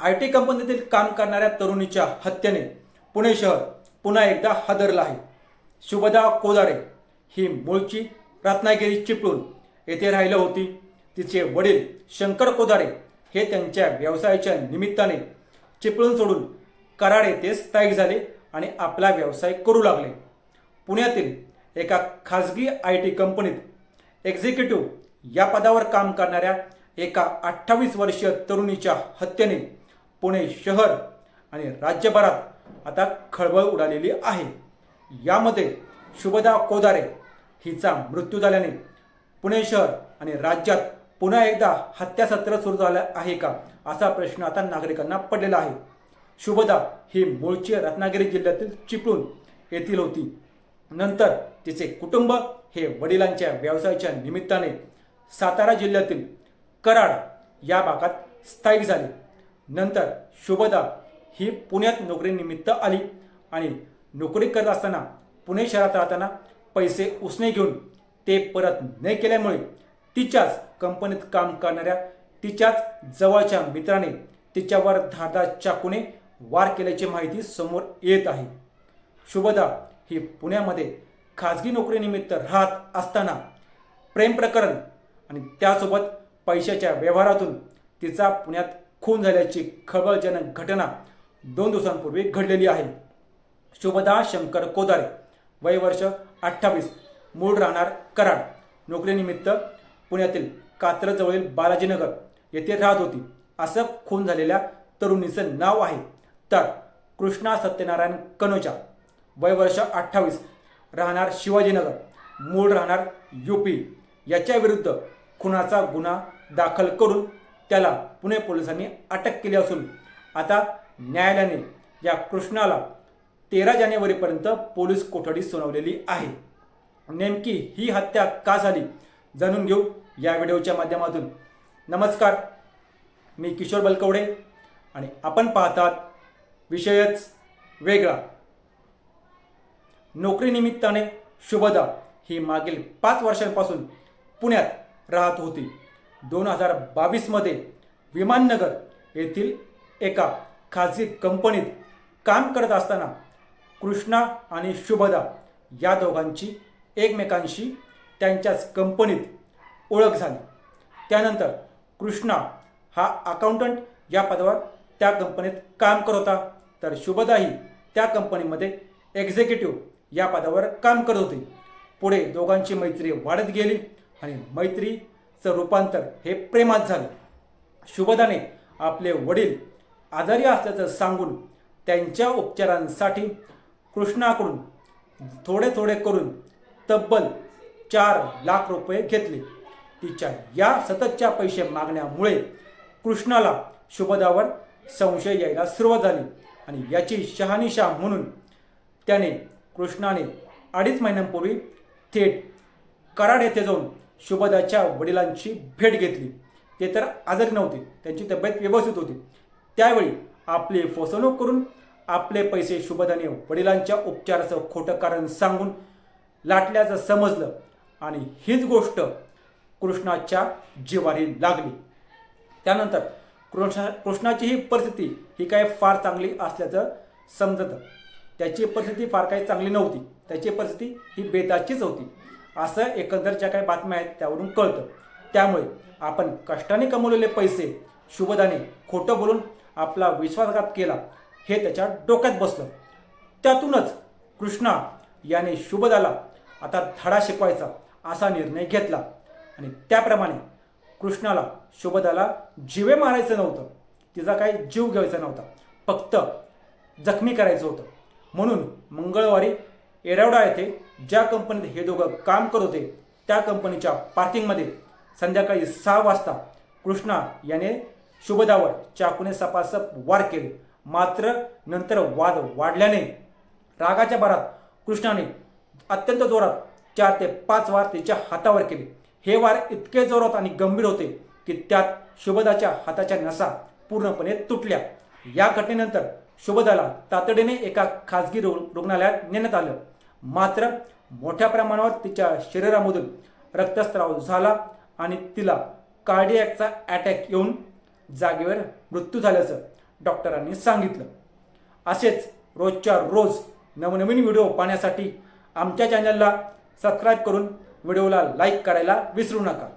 I T कंपनीतील काम करणाऱ्या तरुणीच्या हत्येने पुणे शहर पुन्हा एकदा हादरलं आहे. शुभदा कोदारे ही मूळची रत्नागिरी चिपळूण येथे राहिलं होती. तिचे वडील शंकर कोदारे हे त्यांच्या व्यवसायाच्या निमित्ताने चिपळूण सोडून कराड येथे स्थायिक झाले आणि आपला व्यवसाय करू लागले. पुण्यातील एका खाजगी आय टी कंपनीत एक्झिक्युटिव्ह या पदावर काम करणाऱ्या एका अठ्ठावीस वर्षीय तरुणीच्या हत्येने पुणे शहर आणि राज्यभरात आता खळबळ उडालेली आहे. यामध्ये शुभदा कोदारे हिचा मृत्यू झाल्याने पुणे शहर आणि राज्यात पुन्हा एकदा हत्यासत्र सुरू झालं आहे का असा प्रश्न आता नागरिकांना पडलेला आहे. शुभदा ही मूळची रत्नागिरी जिल्ह्यातील चिपळूण येथील होती. नंतर तिचे कुटुंब हे वडिलांच्या व्यवसायाच्या निमित्ताने सातारा जिल्ह्यातील कराड या भागात स्थायिक झाले. नंतर शुभदा ही पुण्यात नोकरीनिमित्त आली आणि नोकरी करत असताना पुणे शहरात राहताना पैसे उसने घेऊन ते परत न केल्यामुळे तिच्याच कंपनीत काम करणाऱ्या तिच्याच जवळच्या मित्राने तिच्यावर धारदार चाकूने वार केल्याची माहिती समोर येत आहे. शुभदा ही पुण्यामध्ये खाजगी नोकरीनिमित्त राहत असताना प्रेम प्रकरण आणि त्यासोबत पैशाच्या व्यवहारातून तिचा पुण्यात खून झाल्याची खळबळजनक घटना दोन दिवसांपूर्वी घडलेली आहे. शुभदा शंकर कोदारे वय वर्ष अठ्ठावीस मूळ राहणार कराड. नोकरीनिमित्त पुण्यातील कात्रजवळील बालाजीनगर येथे राहत होती. असं खून झालेल्या तरुणीचं नाव आहे. तर कृष्णा सत्यनारायण कनोजा वय वर्ष अठ्ठावीस राहणार शिवाजीनगर मूळ राहणार यूपी याच्या विरुद्ध खुनाचा गुन्हा दाखल करून त्याला पुणे पोलिसांनी अटक केली असून आता न्यायालयाने या कृष्णाला तेरा जानेवारीपर्यंत पोलीस कोठडी सुनावलेली आहे. नेमकी ही हत्या का झाली जाणून घेऊ या व्हिडिओच्या माध्यमातून. नमस्कार मी किशोर बलकवडे आणि आपण पाहतात विषयच वेगळा. नोकरीनिमित्ताने शुभदा ही मागील पाच वर्षांपासून पुण्यात राहत होती. दोन हजार बावीसमध्ये विमाननगर येथील एका खाजगी कंपनीत काम करत असताना कृष्णा आणि शुभदा या दोघांची एकमेकांशी त्यांच्याच कंपनीत ओळख झाली. त्यानंतर कृष्णा हा अकाउंटंट या पदावर त्या कंपनीत काम करत होता. तर शुभदाही त्या कंपनीमध्ये एक्झिक्युटिव्ह या पदावर काम करत होती. पुढे दोघांची मैत्री वाढत गेली आणि मैत्री चं रूपांतर हे प्रेमात झालं. शुभदाने आपले वडील आजारी असल्याचं सांगून त्यांच्या उपचारांसाठी कृष्णाकडून थोडे थोडे करून तब्बल चार लाख रुपये घेतले. तिच्या या सततच्या पैसे मागण्यामुळे कृष्णाला शुभदावर संशय यायला सुरुवात झाली आणि याची शहानिशा म्हणून त्याने कृष्णाने अडीच महिन्यांपूर्वी थेट कराड येथे जाऊन शुभदाच्या वडिलांची भेट घेतली. ते तर आजारी नव्हते. त्यांची तब्येत व्यवस्थित होती. त्यावेळी आपली फसवणूक करून आपले पैसे शुभदाने वडिलांच्या उपचाराचं खोटं कारण सांगून लाटल्याचं समजलं आणि हीच गोष्ट कृष्णाच्या जीवारी लागली. त्यानंतर कृष्णा कृष्णाची ही परिस्थिती ही काय फार चांगली असल्याचं समजतं. त्याची परिस्थिती फार काही चांगली नव्हती. त्याची परिस्थिती ही बेताचीच होती. असं एकंदर ज्या काही बातम्या आहेत त्यावरून कळतं. त्यामुळे आपण कष्टाने कमवलेले पैसे शुभदाने खोटं बोलून आपला विश्वासघात केला हे त्याच्या डोक्यात बसलं. त्यातूनच कृष्णा याने शुभदाला आता धडा शिकवायचा असा निर्णय घेतला. आणि त्याप्रमाणे कृष्णाला शुभदाला जीवे मारायचं नव्हतं. तिचा काही जीव घ्यायचा नव्हता. फक्त जखमी करायचं होतं. म्हणून मंगळवारी एरावडा येथे ज्या कंपनीत हे दोघं काम करत होते त्या कंपनीच्या पार्किंगमध्ये संध्याकाळी सहा वाजता कृष्णा याने शुभदावर चाकूने सपासप वार केले. मात्र नंतर वाद वाढल्याने रागाच्या भरात कृष्णाने अत्यंत जोरात चार ते पाच वार तिच्या हातावर केले. हे वार इतके जोरात आणि गंभीर होते की त्यात शुभदाच्या हाताच्या नसा पूर्णपणे तुटल्या. या घटनेनंतर शुभदाला तातडीने एका खाजगी रुग्ण रुग्णालयात नेण्यात आलं. मात्र मोठ्या प्रमाणावर तिच्या शरीरामधून रक्तस्राव झाला आणि तिला कार्डियॅकचा अटॅक येऊन जागेवर मृत्यू झाल्याचं डॉक्टरांनी सांगितलं. असेच रोजच्या रोज नवनवीन व्हिडिओ पाहण्यासाठी आमच्या चॅनलला सबस्क्राईब करून व्हिडिओला लाईक करायला विसरू नका.